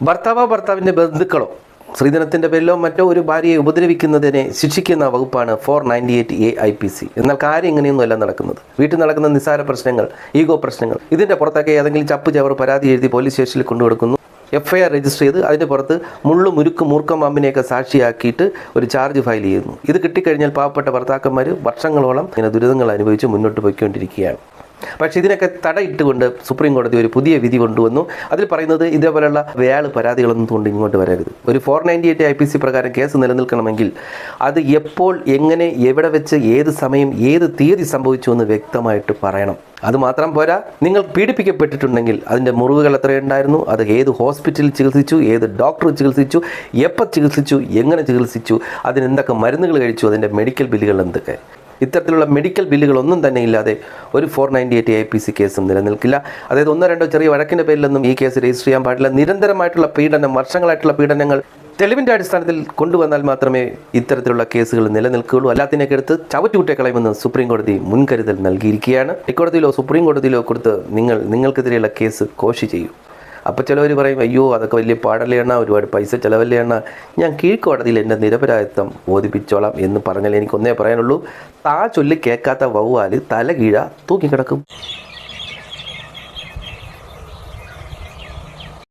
ഭർത്താവോ ഭർത്താവിന്റെ ബന്ധുക്കളോ സ്ത്രീധനത്തിന്റെ പേരിലോ മറ്റോ ഒരു ഭാര്യയെ ഉപദ്രവിക്കുന്നതിനെ ശിക്ഷിക്കുന്ന വകുപ്പാണ് four ninety eight A I P C. എന്നാൽ കാര്യം ഇങ്ങനെയൊന്നുമല്ല നടക്കുന്നത്. വീട്ടിൽ നടക്കുന്ന നിസ്സാര പ്രശ്നങ്ങൾ ഈഗോ പ്രശ്നങ്ങൾ ഇതിന്റെ പുറത്തൊക്കെ ഏതെങ്കിലും ചപ്പ് ചവർ പരാതി എഴുതി പോലീസ് സ്റ്റേഷനിൽ കൊണ്ടുകൊടുക്കുന്നു. എഫ് ഐ ആർ രജിസ്റ്റർ ചെയ്ത് അതിന്റെ പുറത്ത് മുള്ളു മുരുക്ക് മൂർക്കം പാമ്പിനെയൊക്കെ സാക്ഷിയാക്കിയിട്ട് ഒരു ചാർജ് ഫയൽ ചെയ്യുന്നു. ഇത് കിട്ടിക്കഴിഞ്ഞാൽ പാവപ്പെട്ട ഭർത്താക്കന്മാർ വർഷങ്ങളോളം ഇങ്ങനെ ദുരിതങ്ങൾ അനുഭവിച്ച് മുന്നോട്ട് പോയിക്കൊണ്ടിരിക്കുകയാണ്. പക്ഷേ ഇതിനൊക്കെ തടയിട്ടുകൊണ്ട് സുപ്രീം കോടതി ഒരു പുതിയ വിധി കൊണ്ടുവന്നു. അതിൽ പറയുന്നത് ഇതേപോലെയുള്ള വേൾ പരാതികളൊന്നും കൊണ്ട് ഇങ്ങോട്ട് വരരുത്. ഒരു four ninety eight I P C പ്രകാരം കേസ് നിലനിൽക്കണമെങ്കിൽ അത് എപ്പോൾ എങ്ങനെ എവിടെ വെച്ച് ഏത് സമയം ഏത് തീയതി സംഭവിച്ചു എന്ന് വ്യക്തമായിട്ട് പറയണം. അത് മാത്രം പോരാ. നിങ്ങൾ പീഡിപ്പിക്കപ്പെട്ടിട്ടുണ്ടെങ്കിൽ അതിന്റെ മുറിവുകൾ എത്രയുണ്ടായിരുന്നു? അത് ഏത് ഹോസ്പിറ്റലിൽ ചികിത്സിച്ചു? ഏത് ഡോക്ടർ ചികിത്സിച്ചു? എപ്പോൾ ചികിത്സിച്ചു? എങ്ങനെ ചികിത്സിച്ചു? അതിന് എന്തൊക്കെ മരുന്നുകൾ കഴിച്ചു? അതിന്റെ മെഡിക്കൽ ബില്ലുകൾ എന്തൊക്കെ? ഇത്തരത്തിലുള്ള മെഡിക്കൽ ബില്ലുകളൊന്നും തന്നെ ഇല്ലാതെ ഒരു four ninety eight I P C കേസും നിലനിൽക്കില്ല. അതായത് ഒന്നോ രണ്ടോ ചെറിയ വഴക്കിന്റെ പേരിലൊന്നും ഈ കേസ് രജിസ്റ്റർ ചെയ്യാൻ പാടില്ല. നിരന്തരമായിട്ടുള്ള പീഡനം വർഷങ്ങളായിട്ടുള്ള പീഡനങ്ങൾ തെളിവിന്റെ അടിസ്ഥാനത്തിൽ കൊണ്ടുവന്നാൽ മാത്രമേ ഇത്തരത്തിലുള്ള കേസുകൾ നിലനിൽക്കുകയുള്ളൂ. അല്ലാത്തിനൊക്കെ എടുത്ത് ചവറ്റുകുട്ടെ കളയുമെന്ന് സുപ്രീം കോടതി മുൻകരുതൽ നൽകിയിരിക്കുകയാണ്. ഹൈക്കോടതിയിലോ സുപ്രീം കോടതിയിലോ കൊടുത്ത് നിങ്ങൾ നിങ്ങൾക്കെതിരെയുള്ള കേസ് കോശി ചെയ്യൂ. അപ്പോൾ ചിലവർ പറയും അയ്യോ അതൊക്കെ വലിയ പാടല്ലേ എണ്ണ ഒരുപാട് പൈസ ചിലവല്ലേ എണ്ണ ഞാൻ കീഴ്ക്കോടതിയിൽ എന്റെ നിരപരാധിത്വം ബോധിപ്പിച്ചോളാം എന്ന് പറഞ്ഞാൽ എനിക്കൊന്നേ പറയാനുള്ളൂ. താ ചൊല്ലി കേൾക്കാത്ത വവ്വാൽ തല കീഴ തൂക്കിക്കിടക്കും.